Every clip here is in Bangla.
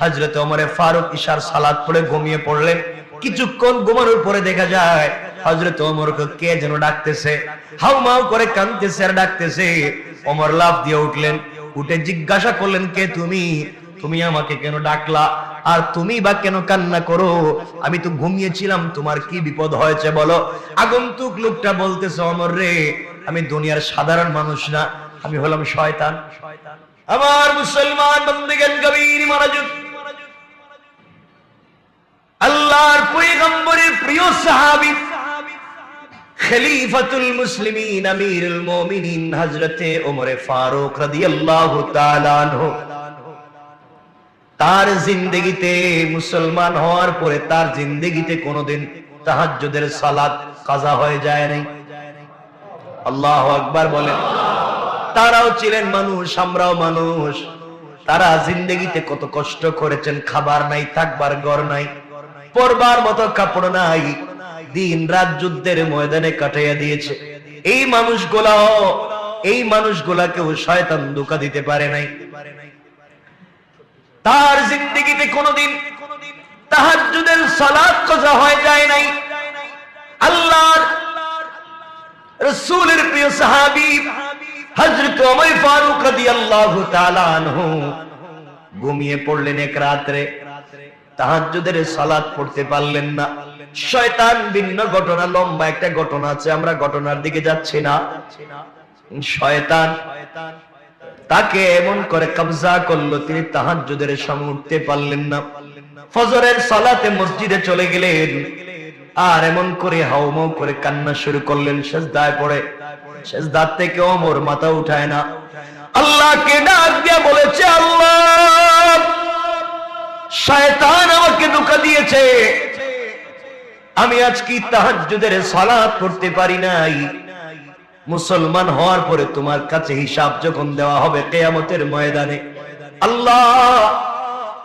হজরত ওমরে ফারুক ইশার সালাদ পড়ে ঘুমিয়ে পড়লেন। কিছুক্ষণ ঘুমানোর পরে দেখা যায় হজরত ওমরকে কে যেন ডাকতেছে। হাউ মাউ করে কাঁদতেছে আর ডাকতেছে। ওমর লাভ দিয়ে উঠলেন। উঠে জিজ্ঞাসা করলেন, কে তুমি? তুমি আমাকে কেন ডাকলা? আর তুমি বা কেন কান্না করো? আমি তো ঘুমিয়েছিলাম, তোমার কি বিপদ হয়েছে বলো? আগন্তুক লোকটা বলতেছে অমর রে, আমি দুনিয়ার সাধারণ মানুষ না, আমি হলাম শয়তান। আমার মুসলমান বন্দিগান কবির মনোযোগ আল্লাহর পয়গম্বরের প্রিয় সাহাবী খলিফাতুল মুসলিমিন, আমিরুল মুমিনিন, হযরতে ওমরে ফারুক রাদিয়াল্লাহু তাআলা আনহু। তার জিন্দগিতে মুসলমান হওয়ার পরে তার জিন্দগিতে কোনোদিন তাহাজ্জুদের সালাত কাজা হয়ে যায় নাই। আল্লাহু আকবার বলেন, তারাও ছিলেন মানুষ, আমরাও মানুষ। তারা জিন্দগিতে কত কষ্ট করেছেন, খাবার নাই, থাকবার ঘর নাই। পরবার মতো কাপড় নাই। দিন রাত যুদ্ধের ময়দানে কাটাইয়া দিয়েছে। এই মানুষগুলাও, এই মানুষগুলাকেও শয়তান ধোকা দিতে পারে নাই। তার জিন্দগিতে কোনোদিন তাহাজ্জুদের সালাত কথা হয়ে যায় নাই। আল্লাহর রাসূলের প্রিয় সাহাবী হযরত ওমর ফারুক রাদিয়াল্লাহু তাআলা আনহু ঘুমিয়ে পড়লেন এক রাত্রে। তাহাজ্জুদের সালাত পড়তে পারলেন না। শয়তান ভিন্ন ঘটনা, লম্বা একটা ঘটনা আছে, আমরা ঘটনার দিকে যাচ্ছি না। শয়তান তাকে এমন করে কবজা করল, তিনি তাহাজ্জুদের সময় উঠতে পারলেন না। ফজরের সালাতে মসজিদে চলে গেলেন, আর এমন করে হাউমাউ করে কান্না শুরু করলেন শেষ সেজদায় পড়ে। সেজদার থেকে ওমর মাথা উঠায় না। আল্লাহকে ডাক দিয়ে বলেছে, আল্লাহ! শয়তান আমাকে ধোকা দিয়েছে। আমি আজকে তাহাজ্জুদের সালাত পড়তে পারি নাই। মুসলমান হওয়ার পরে তোমার কাছে হিসাব যখন দেওয়া হবে কেয়ামতের ময়দানে, আল্লাহ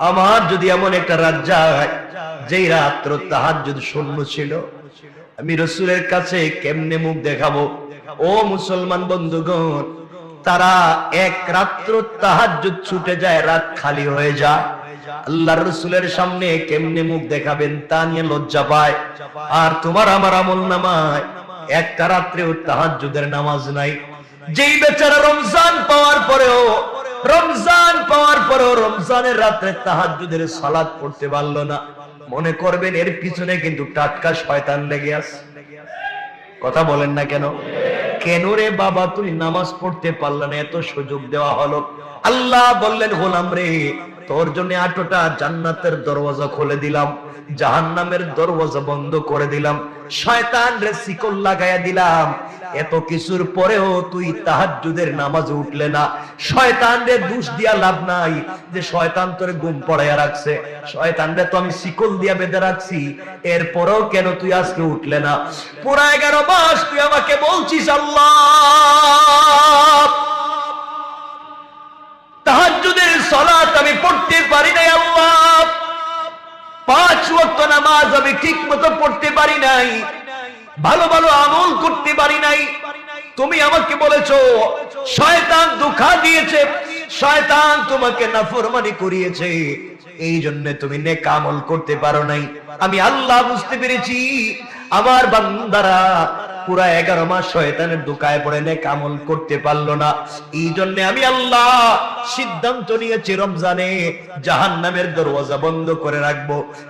আমার যদি এমন একটা রাত যায়, যেই রাত্র তাহাজ্জুদ শূন্য ছিল, আমি রসুলের কাছে কেমনে মুখ দেখাবো? ও মুসলমান বন্ধুগণ, তারা এক রাত্র তাহাজ্জুদ ছুটে যায়, রাত খালি হয়ে যায়। আল্লাহর রসুলের সামনে কেমনে মুখ দেখাবেন তা নিয়ে লজ্জা পায়। আর তোমার আমার আমল নামায়, একটা রাত্রেও তাহাজ্জুদের নামাজ নাই। যেই বেচারা রমজান পাওয়ার পরেও, রমজান পাওয়ার পরেও রমজানের রাত্রে তাহাজ্জুদের সালাত পড়তে পারল না। মনে করবেন এর পিছনে কিন্তু টাটকা শয়তান লেগে আছে। কথা বলেন না কেন? কেন রে বাবা তুই নামাজ পড়তে পারল না, এত সুযোগ দেওয়া হলো। আল্লাহ বললেন, গোলাম রে তোর জন্য আটোটা জান্নাতের দরওয়াজা খুলে দিলাম, জাহান্নামের দরওয়াজা বন্ধ করে দিলাম, শয়তান রে শিকল লাগাইয়া দিলাম। এত কিছুর পরেও তুই তাহাজ্জুদের নামাজে উঠলে না। শয়তান রে দোষ দিয়া লাভ নাই যে শয়তান তোরে ঘুম পড়াইয়া রাখছে। শয়তান রে তো আমি শিকল দিয়া বেঁধে রাখছি, এরপরেও কেন তুই আজকে উঠলে না? পুরা এগারো মাস তুই আমাকে বলছিস, আল্লাহ! তাহাজ্জুদের সালাত আমি পড়তে পারি নাই আল্লাহ। পাঁচ ওয়াক্ত নামাজ আমি ঠিক মতো পড়তে পারি নাই। ভালো ভালো আমল করতে পারি নাই। তুমি আমাকে বলেছ, শয়তান দুঃখা দিয়েছে, শয়তান তোমাকে নাফরমানি করিয়েছে। এই জন্য তুমি নেক আমল করতে পারো নাই। আমি আল্লাহ বুঝতে পেরেছি। আমার বান্দারা পুরা এগারো মাস শয়তানের দোকায় পড়ে নেক আমল করতে পারল না। এই জন্য আমি আল্লাহ সিদ্ধান্ত নিয়েছি রমজানে জাহান নামের দরওয়াজা বন্ধ করে রাখব।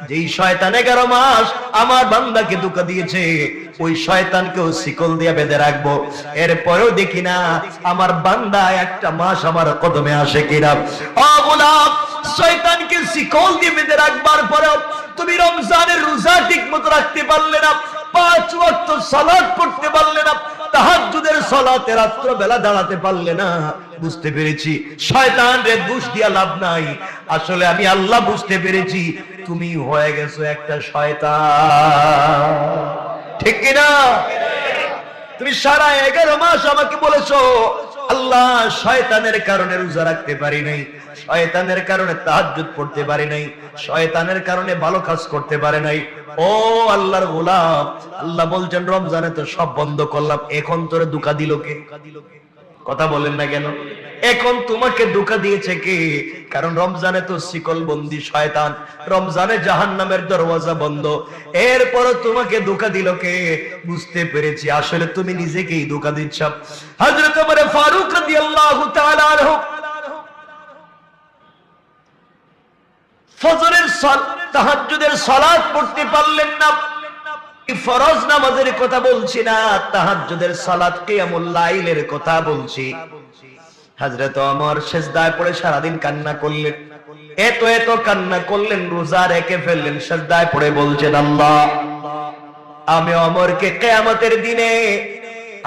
যেই শয়তান এগারো মাস আমার বান্দাকে ধোকা দিয়েছে, ওই শয়তানকেও শিকল দিয়ে বেঁধে রাখব। এরপরেও দেখি না, আমার বান্দা একটা মাস আমার কদমে আসে কিনা। অগুলাম শয়তানকে শিকল দিয়ে বেঁধে রাখবার পরেও তুমি রমজানের রোজা ঠিক মতো রাখতে পারলে না। পাঁচ ওয়াক্ত পড়তে পারলে না দাঁড়াতে পারলে না। বুঝতে পেরেছি? শয়তান রে, দোষ দিয়া লাভ নাই। আসলে আমি আল্লাহ বুঝতে পেরেছি, তুমি হয়ে গেছো একটা শয়তান। ঠিক কিনা? তুমি সারা এগারো মাস আমাকে বলেছ আল্লাহ শয়তানের কারণে রোজা রাখতে পারি নাই, শয়তানের কারণে তাহাজ্জুদ পড়তে পারি নাই, শয়তানের কারণে ভালো কাজ করতে পারে নাই। ও আল্লাহর গোলাম, আল্লাহ বলছেন, রমজানে তো সব বন্ধ করলাম, এখন তোরে দুকা দিল কে? কথা বলেন না কেন? এখন তোমাকে দুকা দিয়েছে কে? কারণ রমজানে তো শিকল বন্দি শয়তান, রমজানে জাহান নামের দরওয়াজা বন্ধ। এরপর তোমাকে ধোকা দিল কে? বুঝতে পেরেছি, আসলে তুমি নিজেকেই ধোকা দিচ্ছ। ওমর ফারুক কথা বলছি না, তাহাজ্জুদের সালাত কিয়ামুল লাইলের কথা বলছি। হযরত ওমর সেজদায় পড়ে সারাদিন কান্না করলেন। এত এত কান্না করলেন, রোজা রেখে ফেললেন, সেজদায় পড়ে বলছেন, আল্লাহ, আমি অমরকে কেয়ামতের দিনে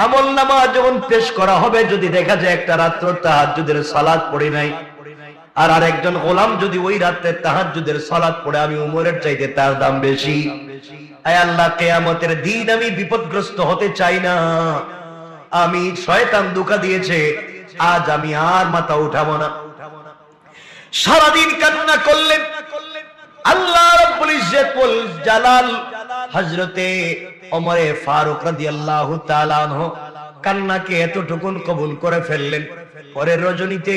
আমল নামা যখন পেশ করা হবে, যদি দেখা যায় একটা রাত্র তাহাজ্জুদের সালাত পড়ে নাই, আর আরেকজন গোলাম যদি ওই রাতে তাহাজ্জুদের সালাত পড়ে, আমি উমরের চাইতে তার দাম বেশি। আয় আল্লাহ, কেয়ামতের দিন আমি বিপদগ্রস্ত হতে চাই না। আমি শয়তান দুকা দিয়েছে আজ আমি আর মাথা উঠাবো না। সারাদিন কান্না করলেন আল্লাহ জালাল হযরতে ওমরে ফারুক তাআলা আনহু কান্নাকে এতটুকুন কবুল করে ফেললেন। পরের রজনীতে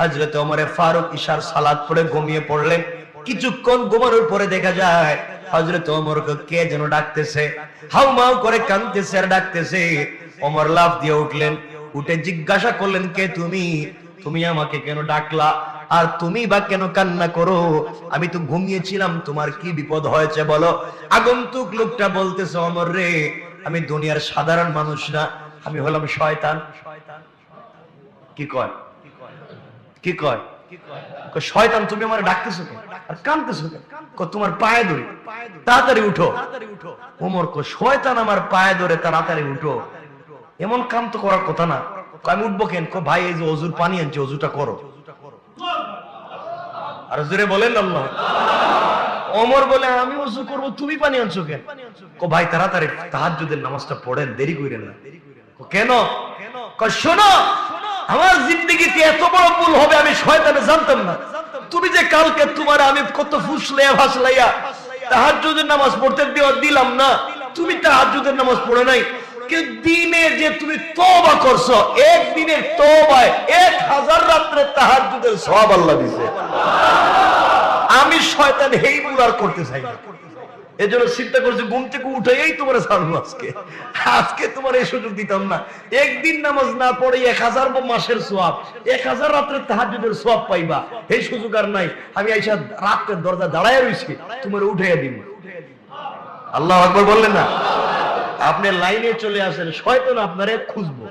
হযরতে ওমরে ফারুক ঈশার সালাত পড়ে ঘুমিয়ে পড়লেন। কিছুক্ষণ ঘুমানোর পরে দেখা যায় হযরত ওমরকে কে যেন ডাকতেছে হাউমাউ করে কাঁদতেছে আর ডাকতেছে। ওমর লাফ দিয়ে উঠলেন। উঠে জিজ্ঞাসা করলেন, কে তুমি? তুমি আমাকে কেন ডাকলা? আর তুমি বা কেন কান্না করো? আমি তো ঘুমিয়েছিলাম, তোমার কি বিপদ হয়েছে বলো? আগন্তুক লোকটা বলতেছে, অমর রে, আমি দুনিয়ার সাধারণ মানুষ না, আমি হলাম শয়তান। কি কয়? কি কয়? শয়তান, তুমি আমার ডাকতেছো আর কানতেছো তোমার পায়ে ধরে। তাড়াতাড়ি উঠো। ওমর কো শয়তান আমার পায়ে ধরে, তাড়াতাড়ি উঠো। এমন কাম তো করার কথা না। আমি উঠবো কেন? ভাই, এই যে অজুর পানি আনছি, অজুটা করো। আর জোরে বলেন আল্লাহ। ওমর বলে, আমি অজু করব, তুমি পানি আনছো কেন? কো ভাই, তাড়াতাড়ি নামাজটা পড়েন, দেরি না। কেন? আমার জিন্দগিতে এত বড় ভুল হবে, আমি শয়তানে জানতাম না। তুমি যে কালকে তোমার আমি কত ফুসলাইয়া, ভাসলাইয়া তাহাজ্জুদের নামাজ পড়তে দিলাম না, তুমি তাহাজ্জুদের নামাজ পড়ে নাই। আমি শয়তান হেই আর করতে চাই না। এজন্য চিন্তা করছি, ঘুম থেকে উঠে এই তোমার ছাড়বো আজকে। আজকে তোমার এই সুযোগ দিতাম না। একদিন নামাজ না পড়ে এক হাজার মাসের সোয়াব এক হাজার রাত্রে তাহাজুদের সোয়াব পাইবা। এই সুযোগ আর নাই। আমি আইসা রাত্রের দরজা দাঁড়ায় রয়েছি তোমার উঠে দিন আল্লাহ আকবর বললেন না? আপনি লাইনে চলে আসেন, শয়তান আপনারে খুঁজবো।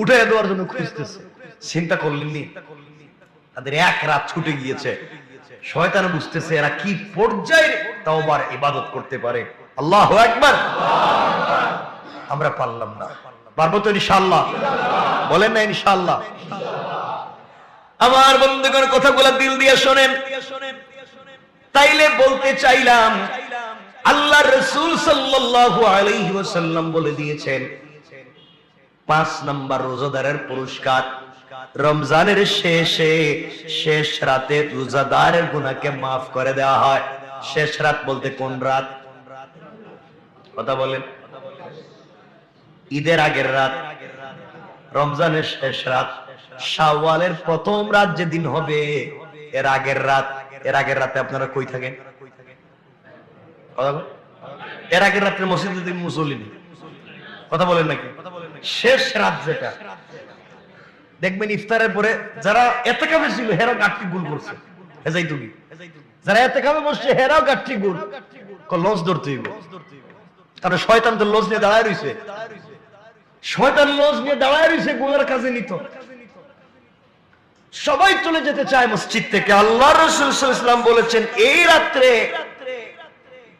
উঠে দেওয়ার জন্য খুঁজতেছে। চিন্তা করলেননি? তাদের এক রাত ছুটে গিয়েছে। শয়তান বুঝতেছে এরা কি পর্যায়ে তাওবার ইবাদত করতে পারে। আল্লাহ একবার আমরা পারলাম না। পারব তো ইনশাআল্লাহ। বলেন না ইনশাআল্লাহ। আমার বন্ধুগণ, কথাগুলো দিল দিয়ে শোনেন। তাইলে বলতে চাইলাম আল্লাহ রসুল সাল্লাল্লাহু আলাইহি বলে দিয়েছেন, পাঁচ নাম্বার রোজাদারের পুরস্কার। রমজানের শেষে শেষ রাতে রোজাদারের গুনাহকে মাফ করে দেওয়া হয়। শেষ রাত বলতে কোন রাত? কথা বলেন। ঈদের আগের রাত, রমজানের শেষ রাত, শাওয়ালের প্রথম রাত যেদিন হবে, এর আগের রাত, এর আগের রাতে আপনারা কই থাকেন? কথা বলেন? এর আগের রাত্রে মসজিদে কথা বলেন নাকি? শেষ রাত যেটা। দেখবেন ইফতারের পরে যারা কামে ছিল, হেরাও গাঠটি গুল করছে। হেজাই তুমি যারা কামে বসছে, হেরাও গাঠটি গুল। ধরতে হইব। শয়তান তো নিয়ে দাঁড়ায় রইছে। শয়তান লস নিয়ে দাঁড়ায় গুলের কাজে নিত। সবাই চলে যেতে চায় মসজিদ থেকে। আল্লাহ রসুল ইসলাম বলেছেন, এই রাত্রে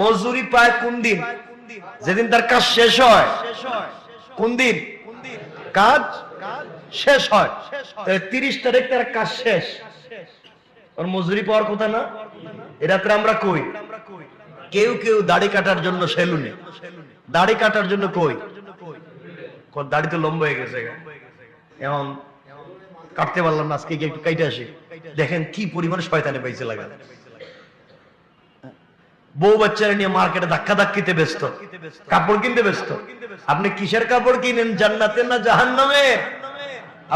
মজুরি পায় কোন দিন? যেদিন তার কাজ শেষ হয়। কোন দিন? কাজ শেষ হয়। তিরিশ তারিখ তার কাজ শেষ। ওর মজুরি পাওয়ার কথা না? এ রাত্রে আমরা কই? কেউ কেউ দাড়ি কাটার জন্য সেলুনে। দাড়ি কাটার জন্য কই? দাড়ি তো লম্বা হয়ে গেছে এখন কাটতে পারলাম না, আজকে একটু কাইটে আসি। দেখেন কি পরিমাণ শয়তানে পাইছে লাগা বউ বাচ্চারা নিয়ে মার্কেটে ধাক্কা ধাক্কিতে ব্যস্ত। কাপড় কিনতে ব্যস্ত। আপনি কিসের কাপড় কিনেন? জান্নাতের না জাহান্নামে?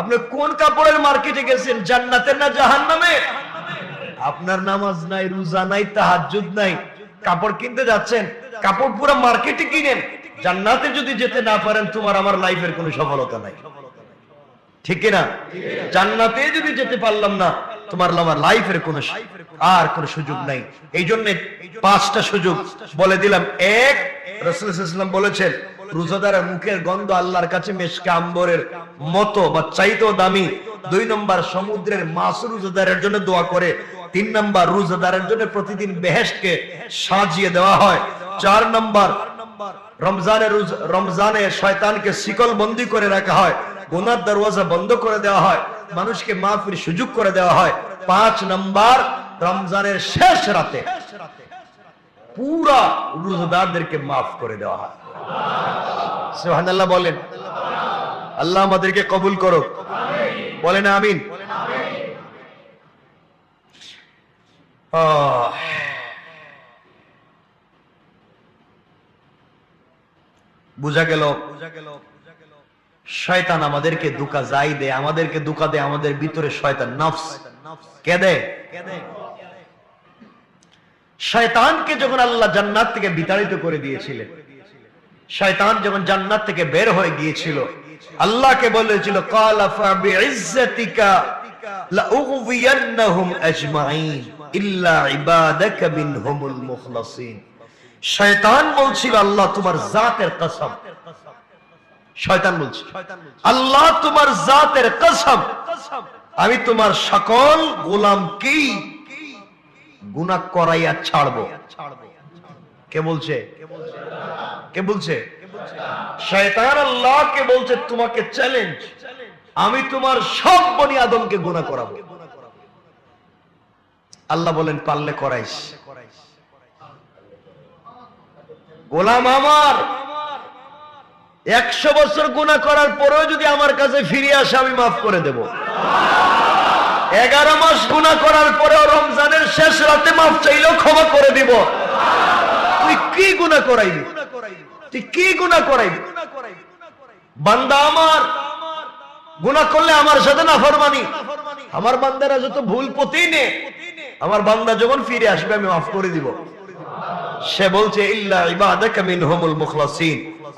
আপনি কোন কাপড়ের মার্কেটে গেছেন? জান্নাতের না জাহান্নামে? আপনার নামাজ নাই, রোজা নাই, তাহাজ্জুদ নাই। কাপড় কিনতে যাচ্ছেন, কাপড় পুরো মার্কেটে কিনেন। জান্নাতে যদি যেতে না পারেন, তোমার আমার লাইফের কোনো সফলতা নাই। ঠিক না জান্নাতে যদি যেতে পারলাম না, তোমার আমার লাইফের কোনো আর কোনো সুযোগ নাই। এই জন্য পাঁচটা সুযোগ বলে দিলাম। এক রসুলাম বলেছেন, রোজাদারের মুখের গন্ধ আল্লাহর কাছে মেশকে আম্বরের মতো বা চাইতেও দামি। দুই নম্বর, সমুদ্রের মাছ রোজাদারের জন্য দোয়া করে। তিন নম্বর, রোজাদারের জন্য প্রতিদিন বেহেশকে সাজিয়ে দেওয়া হয়। চার নম্বর, রমজানে রোজ- রমজানে শয়তানকে শিকল বন্দি করে রাখা হয়। গোনার দরওয়াজা বন্ধ করে দেওয়া হয়। মানুষকে মাফির সুযোগ করে দেওয়া হয়। পাঁচ নম্বর রমজানের শেষ রাতে পুরা রোজাদারদেরকে মাফ করে দেওয়া হয়। সুবহানাল্লাহ বলেন। আল্লাহ আমাদেরকে কবুল করো বলেন আমিন। বুঝা গেল, শয়তান আমাদেরকে দুকা যাই দেয়, আমাদেরকে দুকা দেয়, আমাদের ভিতরে শয়তান, নফস। কে দেয়? শয়তানকে যখন আল্লাহ জান্নাত থেকে বিতাড়িত করে দিয়েছিলেন, শয়তান যখন জান্নাত থেকে বের হয়ে গিয়েছিল, আল্লাহকে বলেছিল আমি তোমার সকল গোলামকেই গুনাহ করাইয়া ছাড়বো। কে বলছে? কে বলছে? শয়তান আল্লাহকে বলছে, তোমাকে চ্যালেঞ্জ আমি তোমার সব বনি আদমকে গুনাহ করাবো। আল্লাহ বলেন, পারলে করাইস। গোলাম আমার, একশো বছর গুণা করার পরেও যদি আমার কাছে ফিরে আসে, আমি মাফ করে দেব। এগারো মাস গুণা করার পরেও রমজানের শেষ রাতে মাফ চাইলেও ক্ষমা করে দিব। তুই কি গুণা করাইবি তুই কি গুণা করাইবি বান্দা আমার গুণা করলে আমার সাথে না ফরমানি আমার বান্দারা যত ভুল পতি নে, আমার বান্দা যখন ফিরে আসবে, আমি মাফ করে দিব। সে বলছে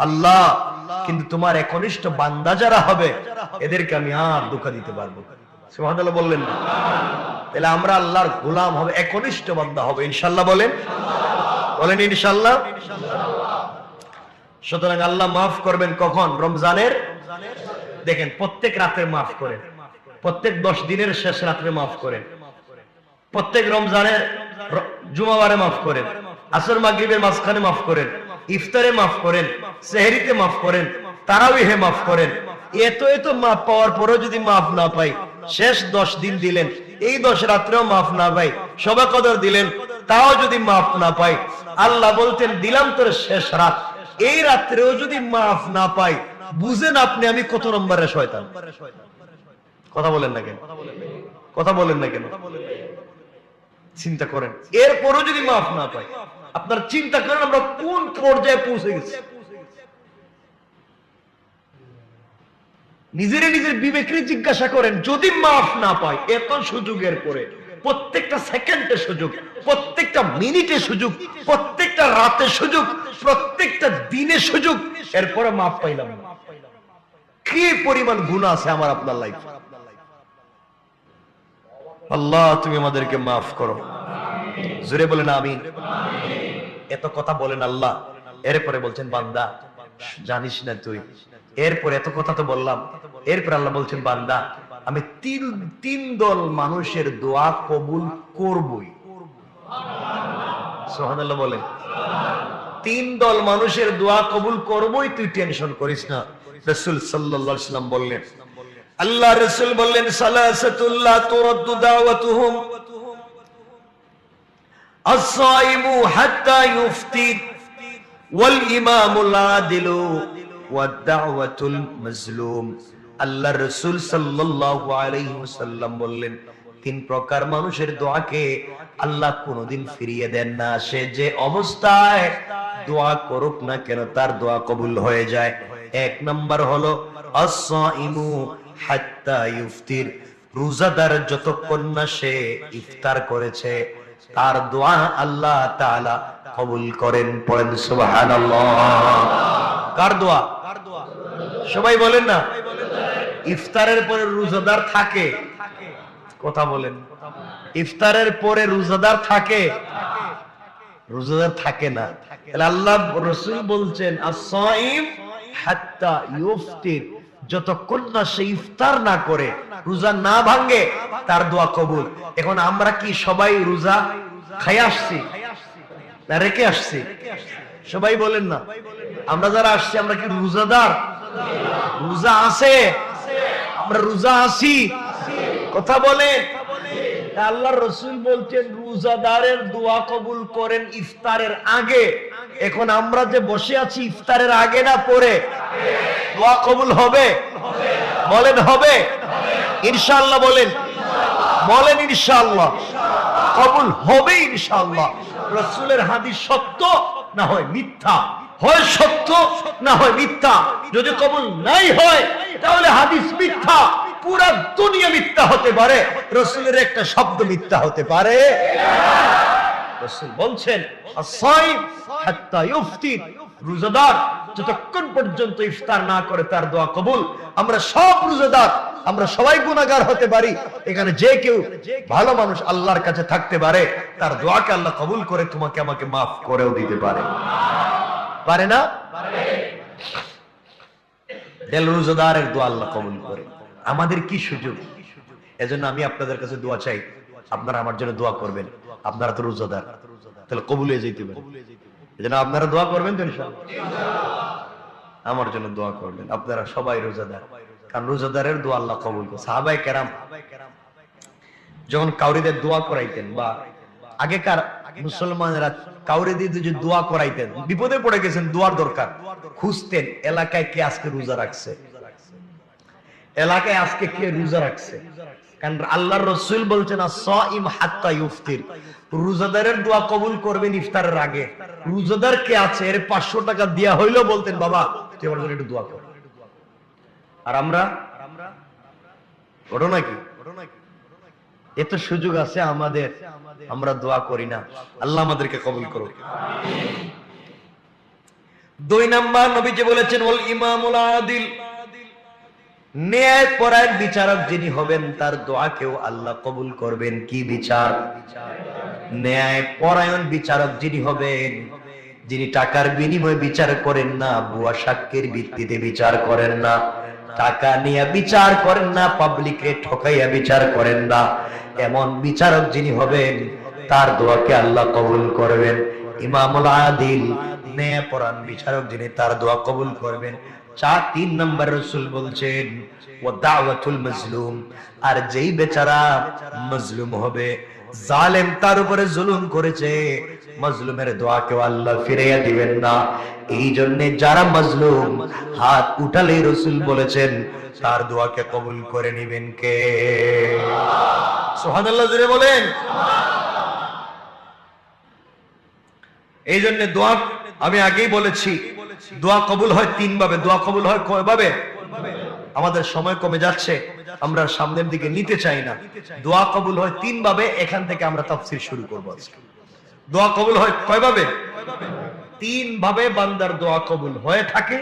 আল্লাহ, কিন্তু তোমার একনিষ্ঠ বান্দা যারা হবে, এদেরকে আমি আর দুঃখ দিতে পারব বললেন না। তাহলে আমরা আল্লাহর গোলাম হবে, একনিষ্ঠ হবে, ইনশাআল্লাহ বলেন। বলেন ইনশাআল্লাহ। সুতরাং আল্লাহ মাফ করবেন কখন? রমজানের? দেখেন, প্রত্যেক রাতে মাফ করেন। প্রত্যেক দশ দিনের শেষ রাত্রে মাফ করেন। প্রত্যেক রমজানের জুমাবারে মাফ করেন। আসর মাগরিবের মাঝখানে মাফ করেন। ইফতারে মাফ করেন। সেহরিতে মাফ করেন। তারাউইহে মাফ করেন। এত এত মাফ পাওয়ার পরেও যদি মাফ না পাই শেষ দশ দিন দিলেন। এই দশ রাত্রেও মাফ না পাই। সবা কদর দিলেন। তাও যদি মাফ না পাই। আল্লাহ বলতেন, দিলাম তোর শেষ রাত। এই রাত্রেও যদি মাফ না পাই, বুঝেন আপনি আমি কত নম্বরে শয়তান। কথা বলেন না কেন? কথা বলেন না কেন? চিন্তা করেন। এরপরও যদি মাফ না পাই, আপনার চিন্তা করেন আমরা কোন পর্যায়ে পৌঁছে গেছি? নিজেরে নিজের বিবেকের জিজ্ঞাসা করেন, যদি মাফ না পাই এত সুযোগের পরে প্রত্যেকটা সেকেন্ডে সুযোগ, প্রত্যেকটা মিনিটে সুযোগ, প্রত্যেকটা রাতে সুযোগ, প্রত্যেকটা দিনে সুযোগ, এরপরে মাফ পাইলাম কি পরিমাণ গুণ আছে আমার আপনার লাইফ আল্লাহ, তুমি আমাদেরকে মাফ করো। জোরে বলেন আমি এত কথা বলেন আল্লাহ, এরপরে বলছেন, বান্দা, জানিস না তুই এরপর এত কথা তো বললাম। এরপর আল্লাহ বলছেন, বান্দা, আমি তিন তিন দল মানুষের দোয়া কবুল করবই। সোহানাল্লাহ বলে তিন দল মানুষের দোয়া কবুল করবই, তুই টেনশন করিস না। রসুল সাল্লাম বললেন আল্লাহ রসুল বললেন, সালাসাতুল্লাহ আল্লাহ রসুল সাল্লাল্লাহু বললেন, তিন প্রকার মানুষের দোয়াকে আল্লাহ ফিরিয়ে দেন না। সে যে অবস্থায় দোয়া করুক না কেন, তার দোয়া কবুল হয়ে যায়। এক নম্বর হলো ইফতির রোজাদার যতক্ষণ না সে ইফতার করেছে, তার দোয়া আল্লাহ তাআলা কবুল করেন, পড়েন সুবহানাল্লাহ। কার দোয়া? সবাই বলেন না। ইফতারের পরে রোজাদার থাকে। কথা বলেন। ইফতারের পরে রোজাদার থাকে। রোজাদার থাকে না। আল্লাহ রসুল বলছেন যতক্ষণ না সে ইফতার না করে, রোজা না ভাঙে, তার দোয়া কবুল। এখন আমরা কি সবাই রোজা খাই আসছি? রেখে আসছি? সবাই বলেন না। আমরা যারা আসছি, আমরা কি রোজাদার? রোজা আছে? আমরা রোজা আছি। কথা বলেন। আল্লাহ রসুল বলছেন, রোজাদারের দোয়া কবুল করেন ইফতারের আগে। এখন আমরা যে বসে আছি, ইফতারের আগে না পরে? দোয়া কবুল হবে? বলেন হবে? ইনশাল্লাহ বলেন। বলেন ইনশাল্লাহ কবুল হবে ইনশাল্লাহ রসুলের হাদিস সত্য না হয় মিথ্যা? হয় সত্য না হয় মিথ্যা? যদি কবুল নাই হয়, তাহলে হাদিস মিথ্যা। পুরা দুনিয়া মিথ্যা হতে পারে। রসুলের একটা শব্দ মিথ্যা হতে পারে। বলছেন রোজাদার যতক্ষণ পর্যন্ত ইফতার না করে, তার দোয়া কবুল। আমরা সব রোজাদার, আমরা সবাই গুনাহগার হতে পারি। এখানে যে কেউ ভালো মানুষ আল্লাহর কাছে থাকতে পারে, তার দোয়াকে আল্লাহ কবুল করে তোমাকে আমাকে মাফ করেও দিতে পারে। পারে না? দেল রোজাদারের দোয়া আল্লাহ কবুল করে। আমাদের কি সুযোগ? এজন্য আমি আপনাদের কাছে দোয়া চাই। আপনারা আমার জন্য দোয়া করবেন। আপনারা তো রোজাদার। তাহলে কবুল যেতে পারে এজন্য আপনারা দোয়া করবেন তো আমার জন্য দোয়া করবেন। আপনারা সবাই রোজাদার। কারণ রোজাদারের দোয়া আল্লাহ কবুল করে। সাহাবাই কেরাম যখন কাউরিদের দোয়া করাইতেন বা আগেকার মুসলমানেরা কাউরে দিয়ে যে দোয়া করাইতেন, বিপদে পড়ে গেছেন, দোয়ার দরকার। খুঁজতেন, এলাকায় কে আজকে রোজা রাখছে? এলাকায় আজকে কে রোজা রাখছে? কারণ আল্লাহর রসুল হাত্তা রোজাদারের দোয়া কবুল করবেন ইফতারের আগে। রোজাদার কে আছে? এর পাঁচশো টাকা দেয়া হইলেও বলতেন, বাবা, তুই আমার জন্য একটু দোয়া কর। আর আমরা? ওটা নাকি এত সুযোগ আছে আমাদের, আমরা দোয়া করি না। আল্লাহ আমাদেরকে কবুল করো দুই নাম্বার নবীজি বলেছেন ওল ইমামুল আদিল। ন্যায় পরায়ণ বিচারক যিনি হবেন, তার দোয়াকেও আল্লাহ কবুল করবেন। কি বিচার? ন্যায় পরায়ণ বিচারক যিনি হবেন, যিনি টাকার বিনিময়ে বিচার করেন না বুয়া সাক্ষ্যের ভিত্তিতে বিচার করেন না। টাকা নিয়ে বিচার করেন না পাবলিকে ঠকাইয়া বিচার করেন না। এমন বিচারক যিনি হবেন, তার দোয়াকে আল্লাহ কবুল করবেন। ইমামুল আদিল, ন্যায় পরাণ বিচারক যিনি, তার দোয়া কবুল করবেন। চার, তিন নম্বর রসুল বলছেন ও দাওয়াতুল মজলুম আর যেই বেচারা মজলুম হবে, জালেম তার উপরে জুলুম করেছে। মজলুমের দোয়াকে আল্লাহ ফিরাইয়া দিবেন না। এই জন্য যারা মজলুম, হাত উঠালে রসুল বলেছেন, তার দোয়াকে কবুল করে নিবেন কে? সোহানাল্লাহ জুড়ে বলেন। এই জন্য দোয়া আমি আগেই বলেছি দোয়া কবুল হয় তিন ভাবে দোয়া কবুল হয় কয় ভাবে আমাদের সময় কমে যাচ্ছে, আমরা সামনের দিকে নিতে চাই না। দোয়া কবুল হয় তিন ভাবে এখান থেকে আমরা তাফসির শুরু করব দোয়া কবুল হয় কয় ভাবে তিন ভাবে বান্দার দোয়া কবুল হয়ে থাকে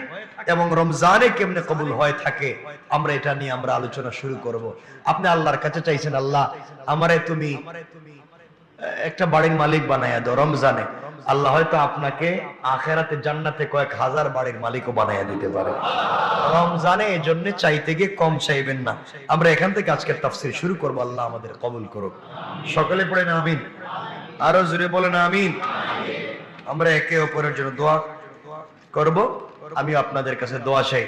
এবং রমজানে কেমনে কবুল হয়ে থাকে, আমরা এটা নিয়ে আমরা আলোচনা শুরু করব। আপনি আল্লাহর কাছে চাইছেন, আল্লাহ, আমারে তুমি একটা বাড়ির মালিক বানাইয়া দাও রমজানে। আল্লাহ হয়তো আপনাকে আখেরাতে জান্নাতে কয়েক হাজার বাড়ির মালিকও বানাইয়া দিতে পারে। রমজানে এই জন্য চাইতে গিয়ে কম চাইবেন না। আমরা এখান থেকে আজকের তাফসির শুরু করব। আল্লাহ আমাদের কবুল করুক। সকলে পড়ে না আমিন। আরও জোরে বলে না আমিন। আমরা একে অপরের জন্য দোয়া করব। আমি আপনাদের কাছে দোয়া চাই।